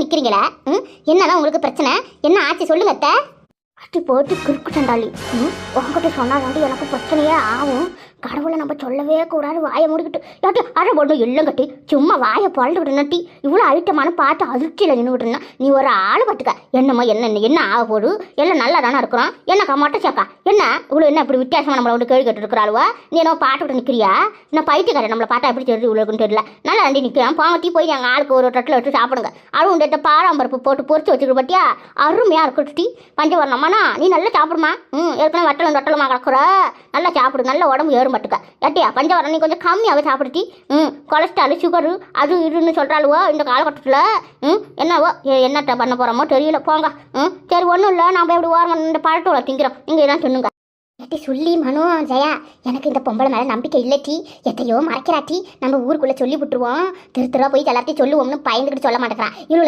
நிற்கிறீங்களே ம்? என்னதான் உங்களுக்கு பிரச்சனை? என்ன ஆச்சு சொல்லுங்க அத்தை. அட்டி போட்டு குறுக்கு சண்டாளி. ம் உங்ககிட்ட சொன்னாதாண்டி எனக்கு பிரச்சனையே ஆகும். கடவுளை நம்ம சொல்லவே கூடாது வாயை முடிக்கிட்டு. யாட்டி அரை போட்டு எல்லாம் கட்டி சும்மா வாயை பழந்துக்கிட்டு நட்டி இவ்வளோ ஐட்டமான பார்த்து அதிர்ச்சியில் நின்றுக்கிட்டு இருந்தா. நீ ஒரு ஆள் பார்த்துக்க. என்னம்மா என்ன என்ன ஆக போடு எல்லாம் நல்லா தானே இருக்கிறோம் என்னக்கா மொட்டை சாக்கா என்ன? இவ்வளோ என்ன இப்படி வித்தியாசமாக நம்மளை வந்து கேள்வி கேட்டு இருக்கிறாளுவா? நீ என்ன பாட்டுக்கிட்டு நிற்கிறியா நான் பைத்தியக்காரன். நம்மளை பார்த்தா எப்படி தெரியுது? இவ்வளோக்குன்னு தெரியல. நல்லா ரெண்டி நிற்கிறேன் பாவத்தி போய் எங்கள் ஆளுக்கு ஒரு தட்டில் வச்சு சாப்பிடுங்க. அதுவும் இந்த பாரம்பருப்பு போட்டு பொறிச்சு வச்சுக்கிட்டு பட்டியா அருமையாக இருக்கட்டி பஞ்சவரணம்மாண்ணா நீ நல்லா சாப்பிடுமா? ம் ஏற்கனவே வட்டலும் தொட்டலுமா கிடக்குற? நல்லா சாப்பிடு நல்ல உடம்பு ஏறும் பட்டுக்க. ஏட்டியா பஞ்சவரம் நீ கொஞ்சம் கம்மியாகவே சாப்பிடுட்டி ம் கொலஸ்ட்ரால் சுகரு அது இதுன்னு சொல்கிறாளுவோ இந்த காலகட்டத்தில்? ம் என்னவோ என்னத்தை பண்ண போகிறோமோ தெரியல. போங்க. ம் சரி ஒன்றும் இல்லை. நம்ம எப்படி ஓரம் இந்த பழத்தோட திங்கிறோம். நீங்கள் எல்லாம் சொல்லுங்க. ஏட்டி சொல்லி மனோ ஜெயா எனக்கு இந்த பொம்பளை மேலே நம்பிக்கை இல்லட்டி எத்தையோ மறைக்கிறாட்டி நம்ம ஊருக்குள்ளே சொல்லி விட்டுருவோம். திரு திருவா போய் எல்லாத்தையும் சொல்லுவோம்னு பயந்துக்கிட்டு சொல்ல மாட்டேங்கிறான் இவ்வளோ